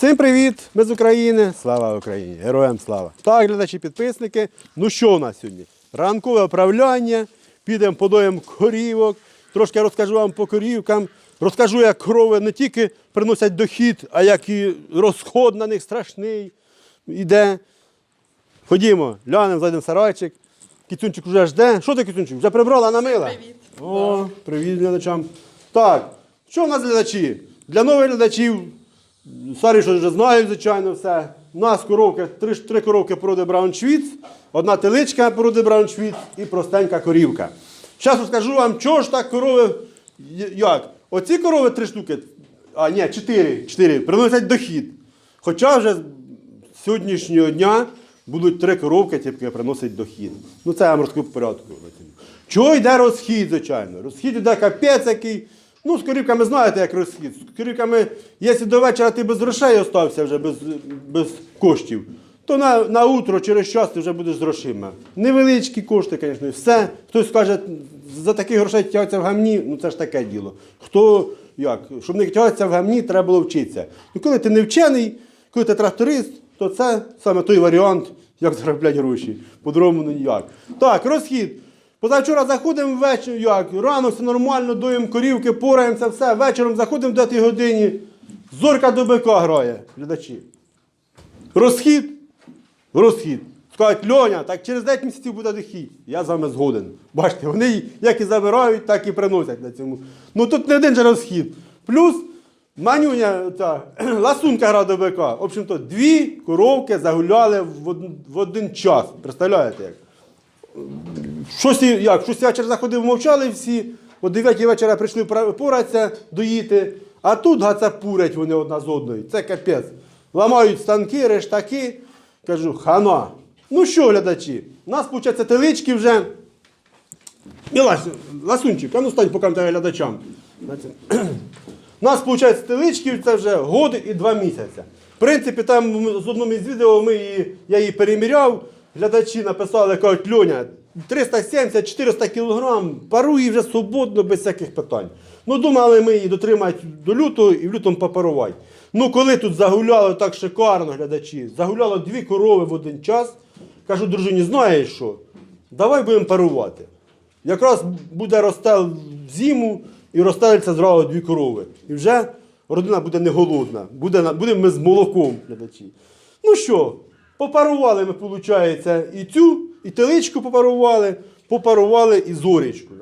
Всім привіт! Ми з України. Слава Україні! Героям слава! Так, глядачі, підписники. Ну що у нас сьогодні? Ранкове управляння. Підемо подоємо корівок. Трошки розкажу вам по корівкам. Розкажу, як корови не тільки приносять дохід, а як і розход на них страшний іде. Ходімо, глянемо, зайдемо в сарайчик. Кіцюнчик вже жде. Що ти, Кіцюнчик? Вже прибрала, намила? Привіт. О, привіт глядачам. Так, що в нас глядачі? Для нових глядачів, старі, що вже знають, звичайно, все. У нас коровки, три, три коровки породи Брауншвіц, одна теличка породи Брауншвіц і простенька корівка. Зараз розкажу вам, чого ж так корови, як? Оці корови три штуки, а ні, чотири, чотири, приносять дохід. Хоча вже з сьогоднішнього дня будуть три коровки, тільки приносять дохід. Ну це я вам розкажу по порядку. Чого йде розхід, звичайно? Розхід йде капець який. Ну, з корівками знаєте, як розхід. З корівками, якщо до вечора ти без грошей остався вже без, без коштів, то на, на утро через час ти вже будеш з грошима. Невеличкі кошти, звісно, все. Хтось скаже, за таких грошей тягатися в гамні, ну це ж таке діло. Хто як? Щоб не тягатися в гамні, треба було вчитися. Ну, коли ти не вчений, коли ти тракторист, то це саме той варіант, як заробляти гроші. По-другому ніяк. Так, розхід. Позавчора заходимо ввечері, як, рано все нормально, доїмо корівки, пораємося, все. Вечором заходимо в 9 годині. Зорка до бика грає, глядачі. Розхід. Розхід. Скажуть, Льоня, так через 9 місяців буде дохід. Я з вами згоден. Бачите, вони як і забирають, так і приносять на цьому. Ну тут не один же розхід. Плюс манюня, та, ласунка гра до бика. В общем-то, дві коровки загуляли в один, час. Представляєте як? Щось, як, щось вечір заходив, мовчали всі, о 9 вечора прийшли поратися, доїти, а тут гаца пурять вони одна з одної. Це капець. Ламають станки, рештаки. Кажу, хана. Ну що, глядачі, у нас, виходить, телички вже. Ласунчик, а ну стань поки тебе глядачам. У нас, виходить, телички це вже год і два місяці. В принципі, там з одному із відео ми її, я її переміряв. Глядачі написали, кажуть, Льоня, 370-400 кг, парує вже свободно, без всяких питань. Ну, думали ми її дотримати до лютого і в лютому попарувати. Ну, коли тут загуляло так шикарно, глядачі, загуляло дві корови в один час, кажу, дружині, знаєш що? Давай будемо парувати. Якраз буде ростел в зиму і розстеляться зразу дві корови. І вже родина буде не голодна, буде, будемо ми з молоком, глядачі. Ну що, попарували ми, виходить, і цю, і теличку попарували, попарували і зорічку.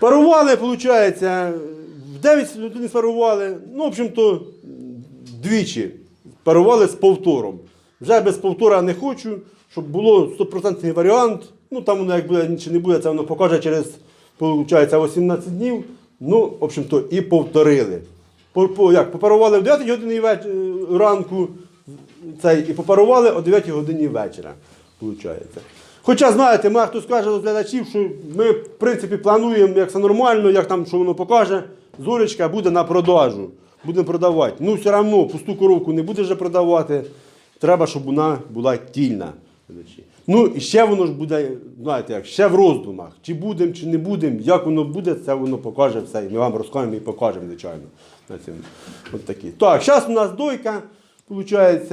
Парували, виходить, в 9 людей спарували, ну, в общем-то, двічі. Парували з повтором. Вже без повтора не хочу, щоб було 100% варіант. Ну, там воно як буде чи не буде, це воно покаже через, виходить, 18 днів. Ну, в общем-то, і повторили. По, по, як, попарували в 9 годині е, ранку цей, і попарували о 9 годині вечора. Виходить. Хоча, знаєте, має хтось каже з глядачів, що ми, в принципі, плануємо, як все нормально, як там, що воно покаже, зоречка буде на продажу. Будемо продавати. Ну, все одно пусту коровку не будеш вже продавати. Треба, щоб вона була тільна. Ну, і ще воно ж буде, знаєте, як, ще в роздумах. Чи будемо, чи не будемо, як воно буде, це воно покаже все. Ми вам розкажемо і покажемо, звичайно. От такі. Так, зараз у нас дойка, виходить.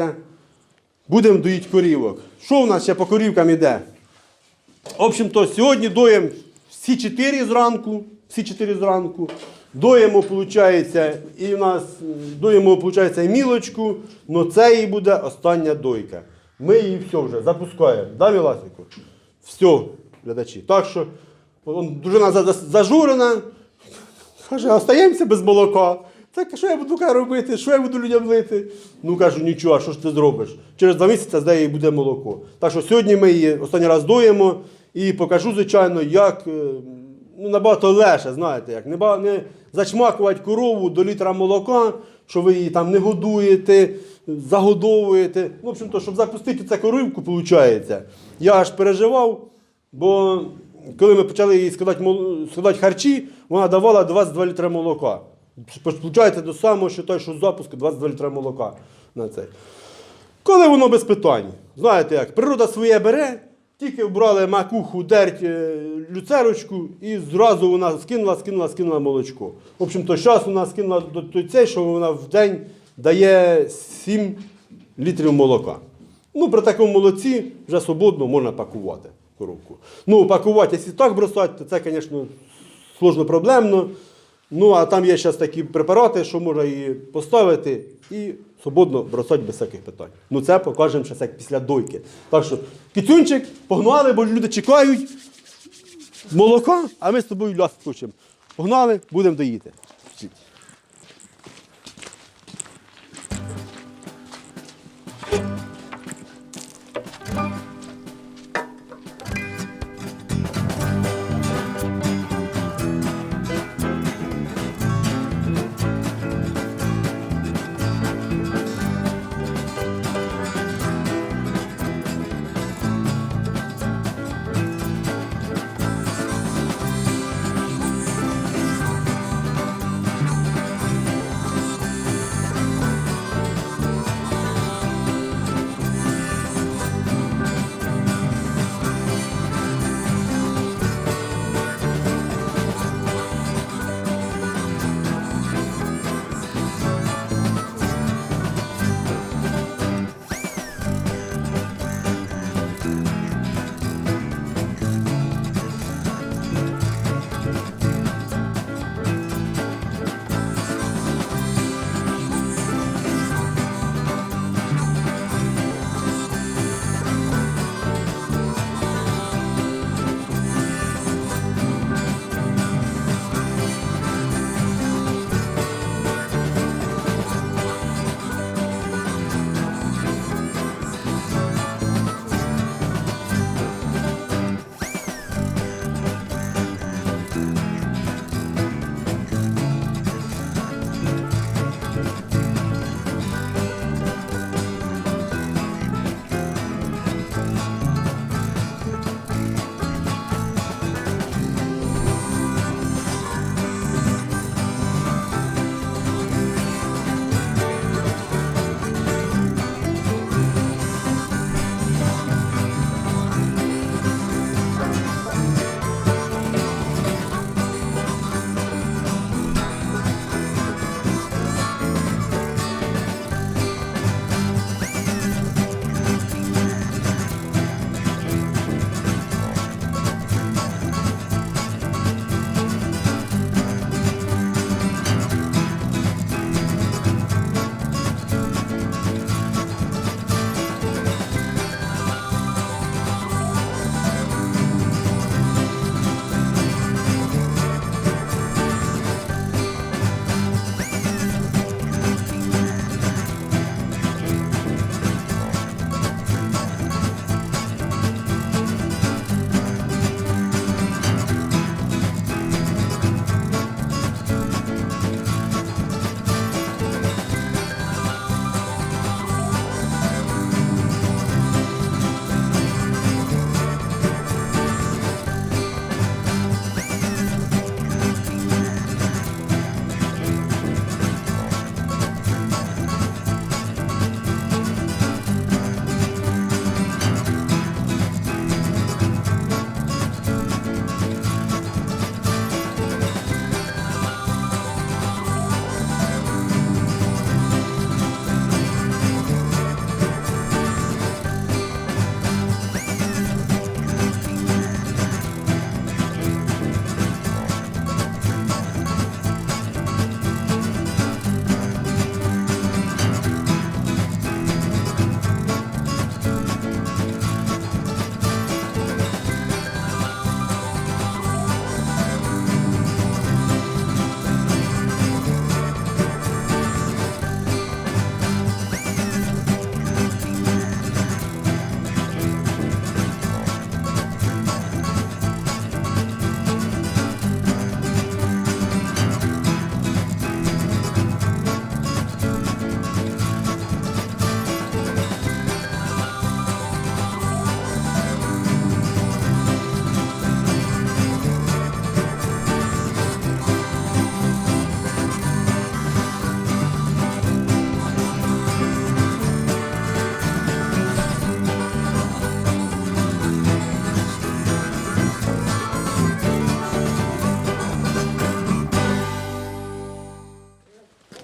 Будемо доїти корівок. Що у нас ще по корівкам іде? В общем-то, сьогодні доїмо всі чотири зранку. Всі чотири зранку. Доїмо, виходить, і у нас доїмо, виходить, і мілочку, але це її буде остання дойка. Ми її все вже запускаємо. Да, Віласику? Все, глядачі. Так що дружина за- за- зажурена, Каже, остаємося без молока. Так що я буду ка, робити? Що я буду людям лити? Ну кажу, нічого, а що ж ти зробиш? Через два місяці з неї буде молоко. Так що сьогодні ми її останній раз доїмо і покажу, звичайно, як е, ну, набагато легше, знаєте, як не, не зачмакувати корову до літра молока, що ви її там не годуєте, загодовуєте. Ну, в общем-то, щоб запустити цю коровку, виходить, я аж переживав, бо коли ми почали їй складати, складати харчі, вона давала 22 літри молока. Получається до самого, що той, що з запуску 22 літри молока на це. Коли воно без питань. Знаєте як, природа своє бере, Тільки вбрали макуху, дерть е, люцерочку і зразу вона скинула, скинула, скинула молочко. В общем, то зараз вона скинула до цей, що вона в день дає 7 літрів молока. Ну, при такому молоці вже свободно можна пакувати коробку. Ну, пакувати, якщо так бросати, то це, звісно, сложно проблемно. Ну, а там є зараз такі препарати, що можна її поставити і свободно бросати без всяких питань. Ну, це покажемо ще як після дойки. Так що, кицюнчик, погнали, бо люди чекають молока, а ми з тобою ляс хочемо. Погнали, будемо доїти.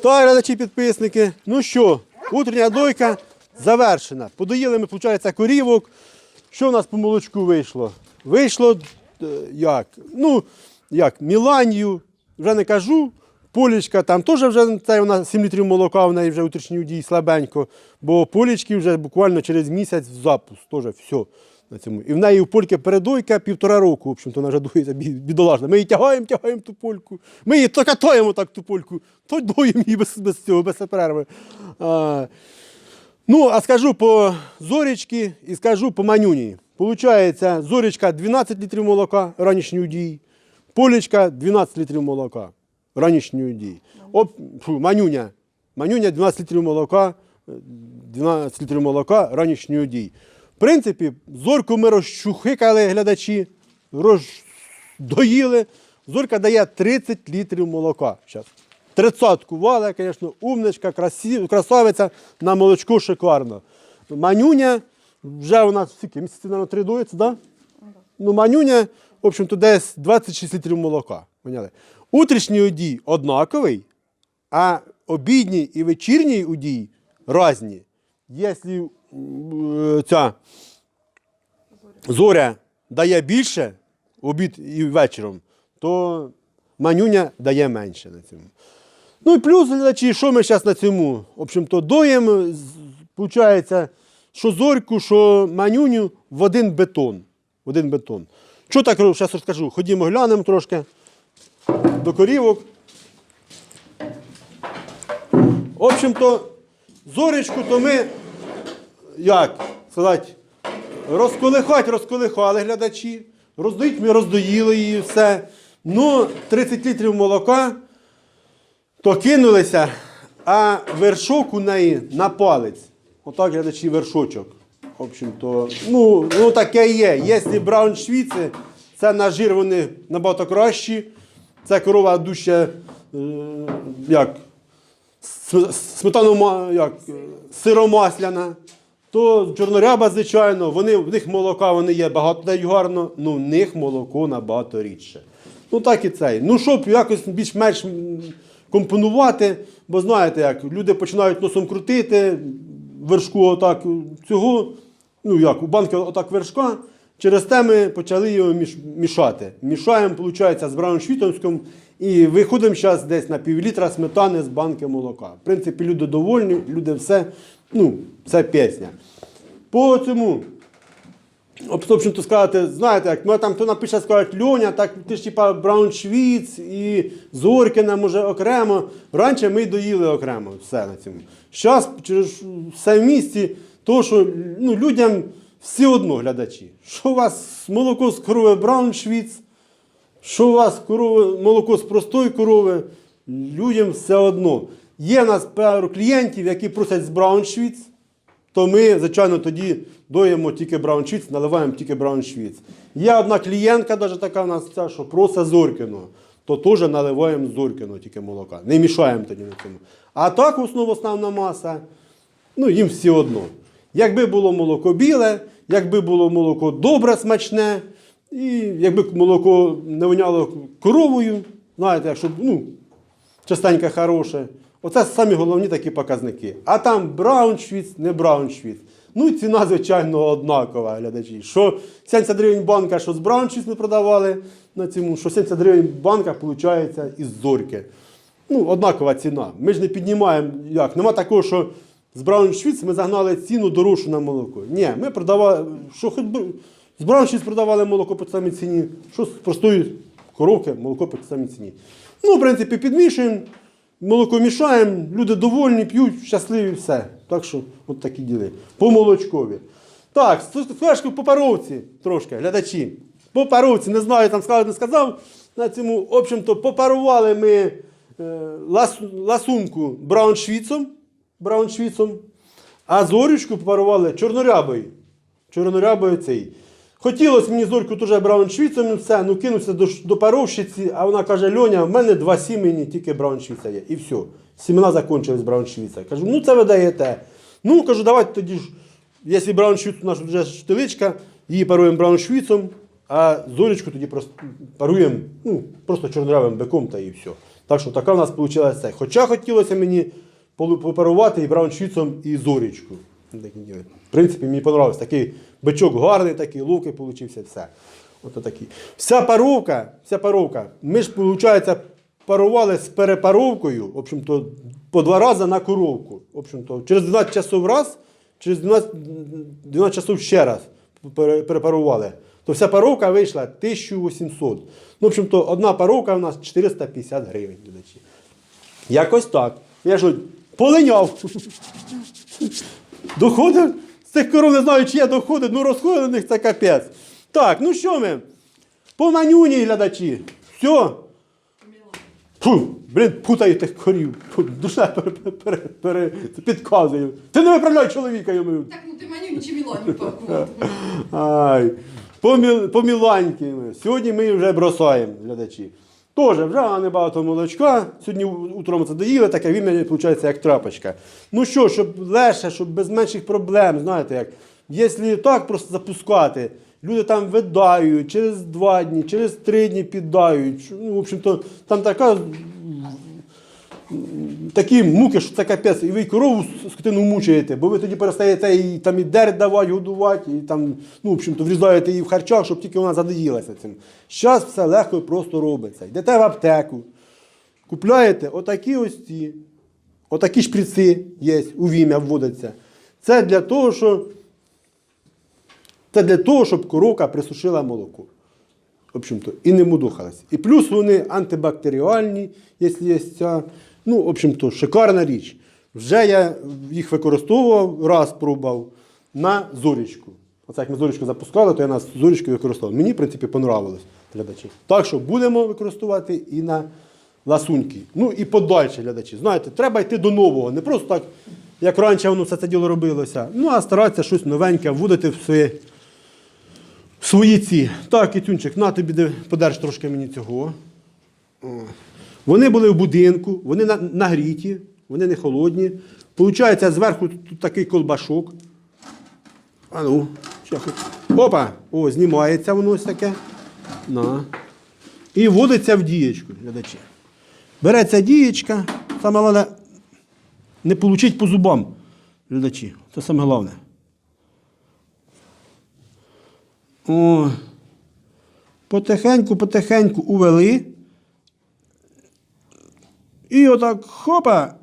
Так, глядачі підписники. Ну що, утрення дойка завершена. Подоїли ми, виходить, корівок. Що у нас по молочку вийшло? Вийшло е, як? Ну, як, Міланію, вже не кажу. Полічка там теж вже це нас 7 літрів молока, в неї вже утрішній удій слабенько. Бо полічки вже буквально через місяць в запуск. Теж все. На цьому. І в неї у польки передойка півтора року, в общем-то, вона вже дується бі- Ми її тягаємо, тягаємо ту польку. Ми її то катаємо так ту польку, то доїмо її без, без цього, без перерви. А, ну, а скажу по зорічки і скажу по манюні. Получається, зорічка 12 літрів молока ранішньої дії, полічка 12 літрів молока ранішньої дії. Оп, фу, манюня. Манюня 12 літрів молока, е, 12 літрів молока ранішньої дії. Принципі, зорку ми розчухикали глядачі, роздоїли. Зорка дає 30 літрів молока. Щас. Тридцятку вала, звісно, умничка, красі, красавиця, на молочку шикарно. Манюня, вже у нас скільки, місяці, мабуть, три да? Ну, манюня, в общем-то, десь 26 літрів молока. Поняли? Утрішній удій однаковий, а обідній і вечірній удій різні. Якщо ця зоря дає більше обід і вечором, то манюня дає менше на цьому. Ну і плюс, глядачі, що ми зараз на цьому? В общем-то, доїмо, виходить, що зорьку, що манюню в один бетон. В один бетон. Що так зараз розкажу? Ходімо глянемо трошки до корівок. В общем-то, зоречку, то ми, як сказати, розколихать, розколихали глядачі. Роздоїть ми роздоїли її все. Ну, 30 літрів молока, то кинулися, а вершок у неї на палець. Отак глядачі вершочок. В общем-то, ну, ну таке є. Якщо брауншвіци, це на жир вони набагато кращі. Це корова дужче, е, як, сметану як, е, сиромасляна. То чорноряба, звичайно, вони, в них молока вони є багато дають гарно, ну в них молоко набагато рідше. Ну так і цей. Ну, щоб якось більш-менш компонувати, бо знаєте, як люди починають носом крутити, вершку отак цього, ну як, у банки отак вершка. Через те ми почали його міш- мішати. Мішаємо, виходить, з брауншвітовським і виходимо зараз десь на півлітра сметани з банки молока. В принципі, люди довольні, люди все, ну, це пісня. По цьому, об- в общем-то сказати, знаєте, як ну, там хто напише, скажуть Льоня, так ти ж типа Брауншвіц і Зоркіна, може, окремо. Раніше ми доїли окремо все на цьому. Зараз через все в місті, то що ну, людям все одно глядачі. Що у вас молоко з корови Брауншвіц, що у вас корови, молоко з простої корови, людям все одно. Є в нас пару клієнтів, які просять з Брауншвіц, то ми, звичайно, тоді доїмо тільки брауншвіц, наливаємо тільки брауншвіц. Є одна клієнтка, навіть така в нас ця, що просить зоркіно, то теж наливаємо зоркіно тільки молока. Не мішаємо тоді на цьому. А так, основ, основна маса, ну їм все одно. Якби було молоко біле, якби було молоко добре, смачне, і якби молоко не воняло коровою, знаєте, якщо ну, частенько хороше. Оце самі головні такі показники. А там Брауншвіц, не Брауншвіц. Ну і ціна, звичайно, однакова, глядачі. Що 70 гривень банка, що з Брауншвіц ми продавали на цьому, що 70 гривень банка, виходить, із зорки. Ну, однакова ціна. Ми ж не піднімаємо, як. Нема такого, що з Брауншвіц ми загнали ціну дорожчу на молоко. Ні, ми продавали, що хоч з Брауншвіц продавали молоко по самій ціні, що з простої коровки молоко по самій ціні. Ну, в принципі, підмішуємо, молоко мішаємо, люди довольні, п'ють, щасливі, все. Так що, от такі діли. По молочкові. Так, скажу по паровці трошки, глядачі. По паровці, не знаю, там сказав, не сказав. На цьому, в общем-то, попарували ми е, лас, ласунку брауншвіцом, брауншвіцом, а зорючку попарували чорнорябою. Чорнорябою цей. Хотілося мені зорьку теж брауншвіцем все, ну кинувся до, до паровщиці, а вона каже: Льоня, в мене два сімені, тільки брауншвіца є. І все. Сімена закінчились брауншвіца. Кажу, ну це ви даєте. Ну, кажу, давайте тоді ж, якщо брауншвіц у нас вже штиличка, її паруємо брауншвіцом, а зорічку тоді просто паруємо ну, просто чорнорявим биком та і все. Так що така в нас вийшла це. Хоча хотілося мені попарувати і брауншвіцом, і зорічку. Такі. В принципі, мені подобався. Такий бичок гарний, такий луки получився, все. Ото такі. Вся паровка, вся паровка. Ми ж, виходить, парували з перепаровкою, в общем-то, по два рази на коровку. В общем-то, через 12 часов раз, через 12, 12 часов ще раз перепарували. То вся паровка вийшла 1800. Ну, в общем-то, одна паровка у нас 450 гривень. Якось так. Я ж полиняв. Доходив з цих коров, не знаю, чи я доходив, ну розходи на них це капець. Так, ну що ми? По манюні, глядачі. Все. Фу, блін, путаю тих корів. Фу, душа пере, пере, пере, підказує. Ти не виправляй чоловіка йому. Так, ну ти маню чи Мілані. Ай. По, мі- по міланьки ми. Сьогодні ми вже бросаємо, глядачі. Тоже вже небагато молочка. Сьогодні утром це доїли, таке він виходить як трапочка. Ну що, щоб легше, щоб без менших проблем, знаєте як. Якщо так просто запускати, люди там видають через два дні, через три дні піддають. Ну, в общем-то, там така такі муки, що це капець, і ви корову скотину мучаєте, бо ви тоді перестаєте їй там і дерь давати, годувати, і там, ну, в общем-то, врізаєте її в харчах, щоб тільки вона задоїлася цим. Зараз все легко і просто робиться. Йдете в аптеку, купляєте отакі ось ці, отакі шприци є, у вім'я вводяться. Це для того, що це для того, щоб коровка присушила молоко. В общем-то, і не мудухалась. І плюс вони антибактеріальні, якщо є ця. Ну, в общем-то, шикарна річ. Вже я їх використовував, раз пробував на зорічку. Оце як ми зорічку запускали, то я нас зорічкою використовував. Мені, в принципі, понравилось глядачі. Так що будемо використовувати і на ласуньки. Ну і подальше глядачі. Знаєте, треба йти до нового. Не просто так, як раніше воно все це діло робилося. Ну, а старатися щось новеньке вводити в своє свої ці. Так, Кітюнчик, на тобі подерж трошки мені цього. Вони були в будинку, вони нагріті, вони не холодні. Получається, зверху тут такий колбашок. А ну. Опа! О, знімається воно ось таке. На. І вводиться в дієчку, глядачі. Береться дієчка, саме головне, не получить по зубам, глядачі. Це саме головне. О, потихеньку, потихеньку увели. І отак хопа.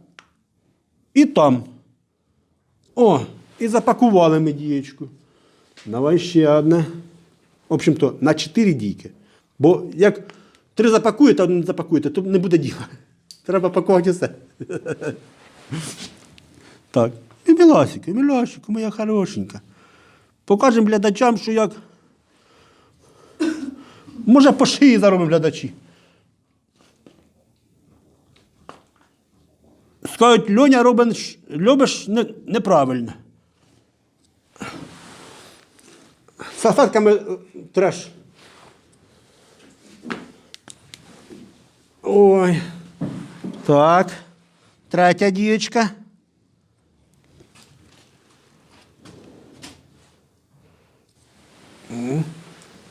І там. О, і запакували ми дієчку. Давай ще одне. В общем-то, на 4 дійки. Бо як три запакуєте, а не запакуєте, то не буде діла. Треба пакувати все. Так. І Міласіка, Міласіка, моя хорошенька. Покажемо глядачам, що як. Може, по шиї заробимо глядачі. Скажуть, Льоня робиш, любиш не, неправильно. Салфетками е, треш. Ой. Так. Третя дієчка.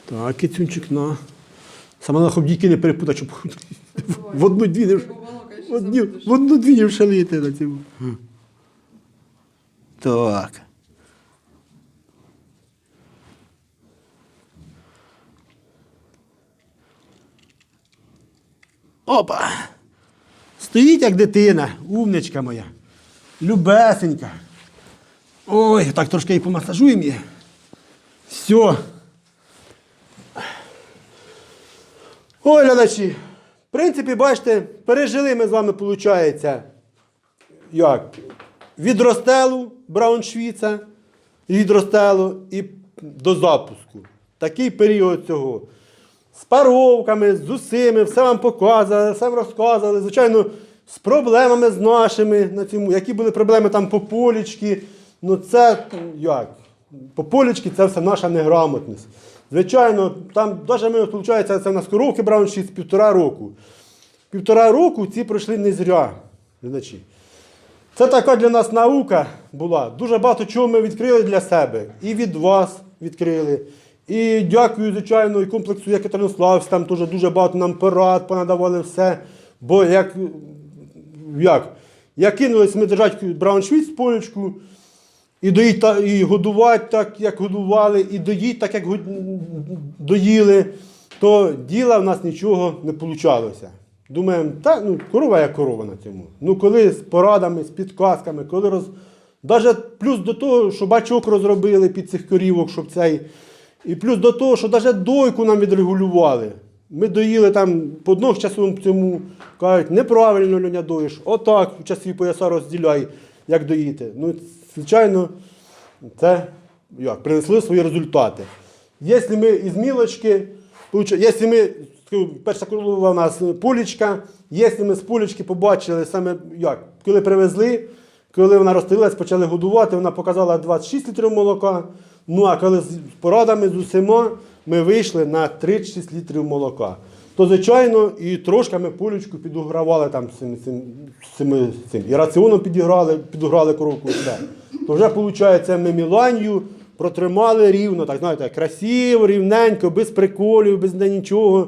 Так, кицюнчик, на. Саме на хобдійки не перепутати, щоб в одну-дві не, в одні, в одну-дві не вшалити на цьому. Так. Опа! Стоїть як дитина, умничка моя. Любесенька. Ой, так трошки і помасажуємо її. Все. Ой, глядачі, в принципі, бачите, пережили ми з вами, виходить, як? Від розстелу Брауншвіца, від розстелу і до запуску. Такий період цього. З паровками, з усіми, все вам показали, все вам розказали. Звичайно, з проблемами з нашими на цьому, які були проблеми там по полічки. Ну це як? По полічки це все наша неграмотність. Звичайно, там навіть ми, виходить, це в нас коровки брали ще з півтора року. Півтора року ці пройшли не зря. глядачі. Це така для нас наука була. Дуже багато чого ми відкрили для себе. І від вас відкрили. І дякую, звичайно, і комплексу Екатеринославськ, там теж дуже багато нам порад понадавали все. Бо як, як? як кинулись ми держати брауншвіц полечку, і доїть і годувати так, як годували, і доїть так, як доїли, то діла в нас нічого не вийшло. Думаємо, та ну, корова як корова на цьому. Ну, коли з порадами, з підказками, коли роз. Даже плюс до того, що бачок розробили під цих корівок, щоб цей. І плюс до того, що навіть дойку нам відрегулювали. Ми доїли там по одному часу цьому, кажуть, неправильно Льоня доїш, отак в часі пояса розділяй, як доїти. Ну, звичайно, це як, принесли свої результати. Якщо ми із мілочки, якщо ми, перша корова у нас полічка, якщо ми з полічки побачили саме як, коли привезли, коли вона розстрілилась, почали годувати, вона показала 26 літрів молока. Ну а коли з порадами з усіма ми вийшли на 36 літрів молока. То, звичайно, і трошки ми полічку підогравали там цим, цим, цим, цим. І раціоном підіграли, підограли коровку. і все. То вже, виходить, ми Міланію протримали рівно, так знаєте, красиво, рівненько, без приколів, без нічого.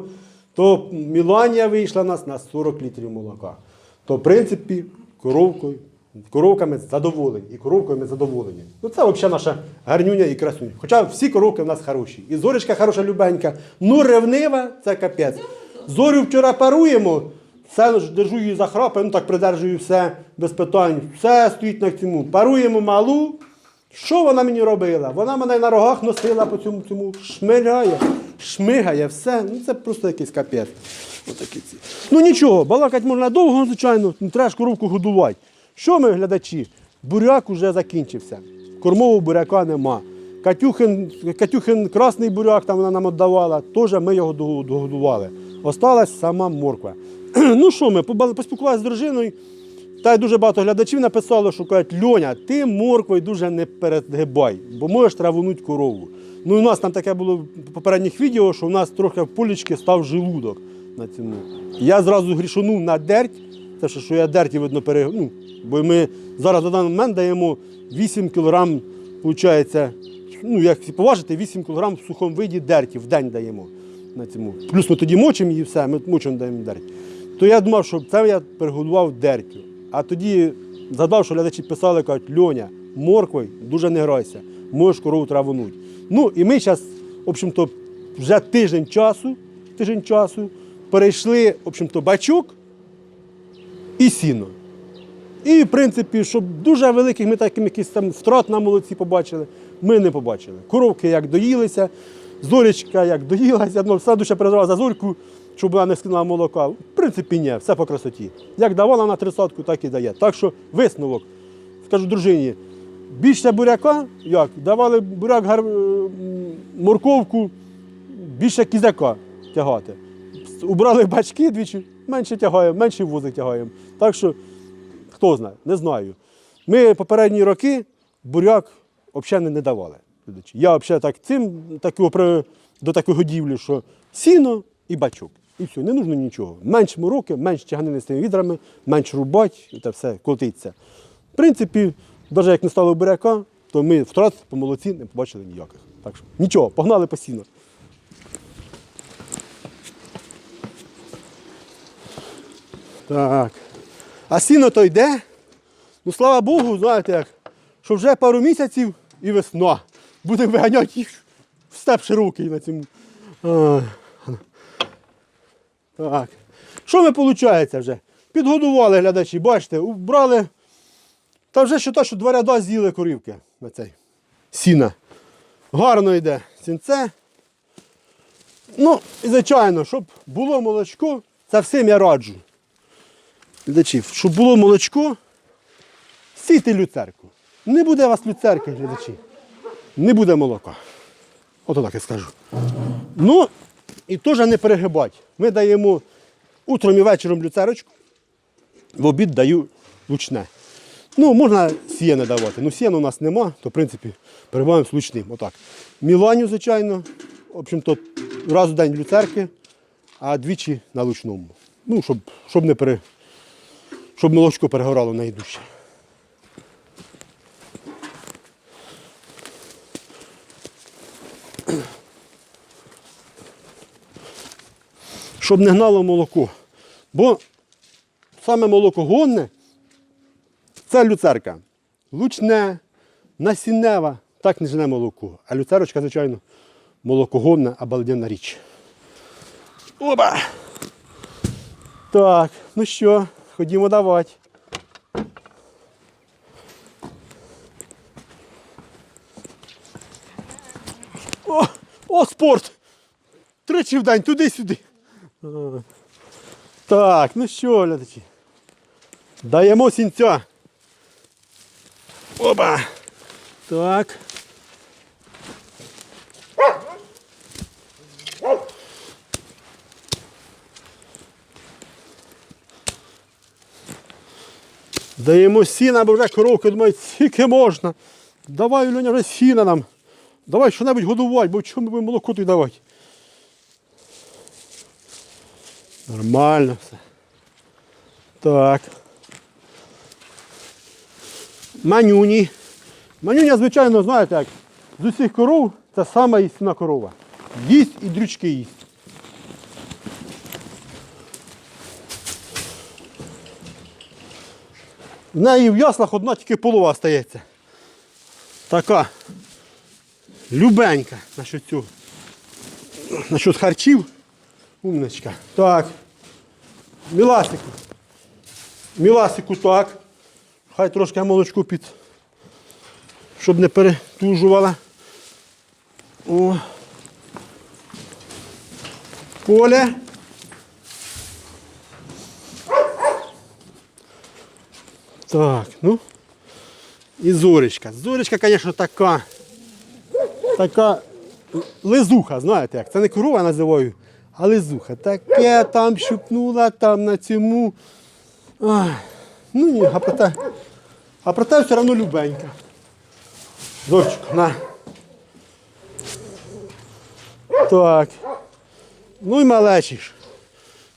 То Міланія вийшла нас на 40 літрів молока. То, в принципі, коровкою, коровками задоволені. І коровкою ми задоволені. Ну це взагалі наша гарнюня і красуня. Хоча всі коровки в нас хороші. І зоречка хороша любенька. Ну, ревнива це капець. Зорю вчора паруємо. Все ж держу її за храпи, ну так придержую все без питань. Все стоїть на цьому. Паруємо малу. Що вона мені робила? Вона мене на рогах носила по цьому цьому шмиляє, шмигає, все. Ну це просто якийсь капець. Ну нічого, балакати можна довго, звичайно, ну, треба ж коровку годувати. Що ми, глядачі? Буряк уже закінчився. Кормового буряка нема. Катюхин, Катюхин красний буряк там вона нам віддавала, теж ми його догодували. Осталась сама морква. ну що ми, поспілкувалися з дружиною. Та й дуже багато глядачів написало, що кажуть, Льоня, ти морквою дуже не перегибай, бо можеш травонуть корову. Ну, у нас там таке було в попередніх відео, що у нас трохи в полічки став желудок на цьому. Я зразу грішонув на дерть, те, що, я дерті, видно, пере... ну, бо ми зараз на даний момент даємо 8 кг, виходить, ну, як поважити, 8 кг в сухому виді дерті в день даємо. На цьому. Плюс ми тоді мочимо її все, ми мочимо даємо дерть. То я думав, що це я перегодував дертю. А тоді згадав, що глядачі писали, кажуть, Льоня, морквою дуже не грайся, можеш корову травонуть. Ну і ми зараз, в общем-то, вже тиждень часу, тиждень часу перейшли, в общем-то, бачок і сіно. І, в принципі, щоб дуже великих ми таким якісь там втрат на молоці побачили, ми не побачили. Коровки як доїлися, зорічка як доїлася, ну, душа переживала за зорьку, щоб вона не скинула молока. В принципі, ні, все по красоті. Як давала на тридцятку, так і дає. Так що висновок, скажу дружині, більше буряка, як? Давали буряк гар... морковку, більше кізяка тягати. Убрали бачки двічі, менше тягаємо, менше возик тягаємо. Так що, хто знає, не знаю. Ми попередні роки буряк взагалі не давали. Глядачі. Я взагалі так цим такого, до такої годівлі, що сіно і бачок. І все, не нужно нічого. Менш мороки, менш тяганини з тими відрами, менш рубать, і це все котиться. В принципі, навіть як не стало буряка, то ми втрат по молоці не побачили ніяких. Так що нічого, погнали по сіну. Так. А сіно то йде. Ну, слава Богу, знаєте як, що вже пару місяців і весна. Будемо виганяти їх в степ широкий на цьому. Ай. Так. Що ми виходить вже? Підгодували глядачі, бачите, убрали. Та вже що та, що два ряда з'їли корівки на цей. Сіна. Гарно йде сінце. Ну, і звичайно, щоб було молочко, це всім я раджу. Глядачі, щоб було молочко, сійте люцерку. Не буде у вас люцерки, глядачі. Не буде молока. Ото так я скажу. Ну, і теж не перегибати. Ми даємо утром і вечором люцерочку, в обід даю лучне. Ну, можна сіяне давати. Ну, сіяна у нас нема, то в принципі перебуваємо з лучним. Отак. Міланю, звичайно, в общем-то, раз у день люцерки, а двічі на лучному. Ну, щоб, щоб не пере, щоб молочко перегорало найдужче. Щоб не гнало молоко. Бо саме молокогонне, це люцерка. Лучне, насіннева, так не жене молоко. А люцерочка, звичайно, молокогонна, обалденна річ. Оба! Так, ну що, ходімо давати. О, о, спорт! Тричі в день, туди-сюди. Так, ну що, глядачі. Даємо сінця. Оба. Так. Даємо сіна, бо вже коровки думають, скільки можна. Давай, Льоня, вже сіна нам. Давай що-небудь годувати, бо чому ми будемо молоко тобі давати? Нормально все. Так. Манюні. Манюня, звичайно, знаєте як, з усіх коров це сама істинна корова. Їсть і дрючки їсть. В неї в яслах одна тільки полова стається. Така. Любенька насчет цього. Насчет харчів. Умничка. Так. Міласику. Міласику так. Хай трошки молочку під. Щоб не перетужувала. О. Поле. Так, ну. І зоречка. Зоречка, звісно, така. Така лизуха, знаєте як. Це не корова називаю, а лизуха. Таке там щупнула, там на цьому. Ай. Ну ні, а проте, а проте все одно любенька. Зорчик, на. Так. Ну і малечі ж.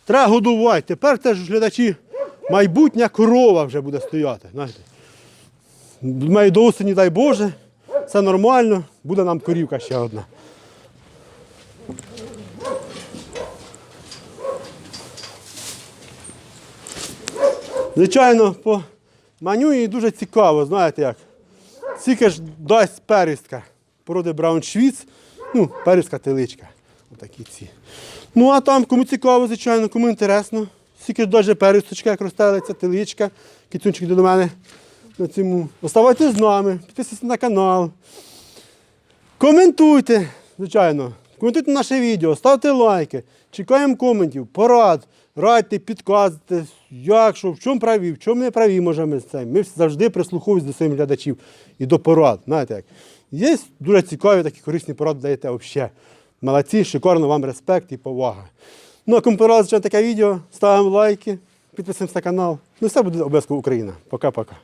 Треба годувати. Тепер теж глядачі майбутня корова вже буде стояти. Знаєте. Думаю, до осені, дай Боже, все нормально, буде нам корівка ще одна. Звичайно, по манюї дуже цікаво, знаєте як. Скільки ж дасть перістка породи брауншвіц, ну, перістка теличка. Отакі ці. Ну, а там, кому цікаво, звичайно, кому інтересно. Скільки ж даже перісточка, як розстелиться, теличка, кіцунчик до мене на цьому. Оставайтесь з нами, підписуйтесь на канал. Коментуйте, звичайно. Коментуйте наше відео, ставте лайки, чекаємо коментів, порад, радьте, підказуйте, як, що, в чому праві, в чому не праві, може ми з цим. Ми завжди прислуховуємося до своїх глядачів і до порад. Знаєте як. Є дуже цікаві такі корисні поради даєте взагалі. Молодці, шикарно вам респект і повага. Ну, а кому понравилось таке відео, ставимо лайки, підписуємося на канал. Ну, все буде обов'язково Україна. Пока-пока.